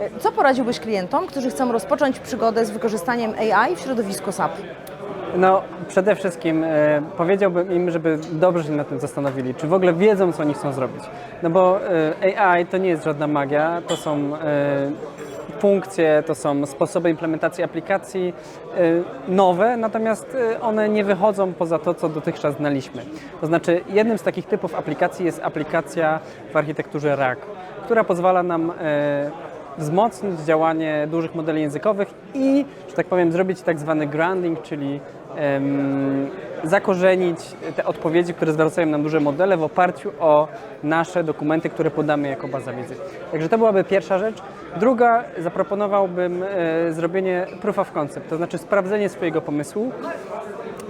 E, Co poradziłbyś klientom, którzy chcą rozpocząć przygodę z wykorzystaniem AI w środowisku SAP? No, przede wszystkim e, powiedziałbym im, żeby dobrze się nad tym zastanowili, czy w ogóle wiedzą, co oni chcą zrobić. No bo e, AI to nie jest żadna magia, to są e, funkcje, to są sposoby implementacji aplikacji e, nowe, natomiast e, one nie wychodzą poza to, co dotychczas znaliśmy. To znaczy, jednym z takich typów aplikacji jest aplikacja w architekturze RAG, która pozwala nam wzmocnić działanie dużych modeli językowych i, że tak powiem, zrobić tak zwany grounding, czyli em, zakorzenić te odpowiedzi, które zwracają nam duże modele w oparciu o nasze dokumenty, które podamy jako baza wiedzy. Także to byłaby pierwsza rzecz. Druga, zaproponowałbym e, zrobienie proof of concept, to znaczy sprawdzenie swojego pomysłu,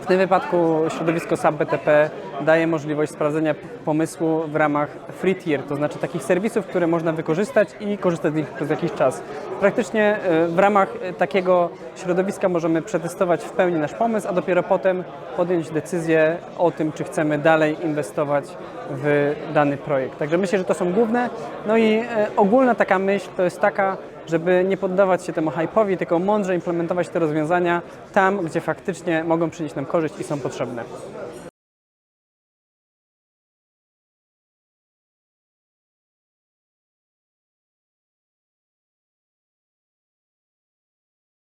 w tym wypadku środowisko SAP BTP daje możliwość sprawdzenia pomysłu w ramach free tier, to znaczy takich serwisów, które można wykorzystać i korzystać z nich przez jakiś czas. Praktycznie e, w ramach e, takiego środowiska możemy przetestować w pełni nasz pomysł, a dopiero potem podjąć decyzję o tym, czy chcemy dalej inwestować w dany projekt. Także myślę, że to są główne. No i e, ogólna taka myśl to jest taka, żeby nie poddawać się temu hype'owi, tylko mądrze implementować te rozwiązania tam, gdzie faktycznie mogą przynieść nam korzyść i są potrzebne.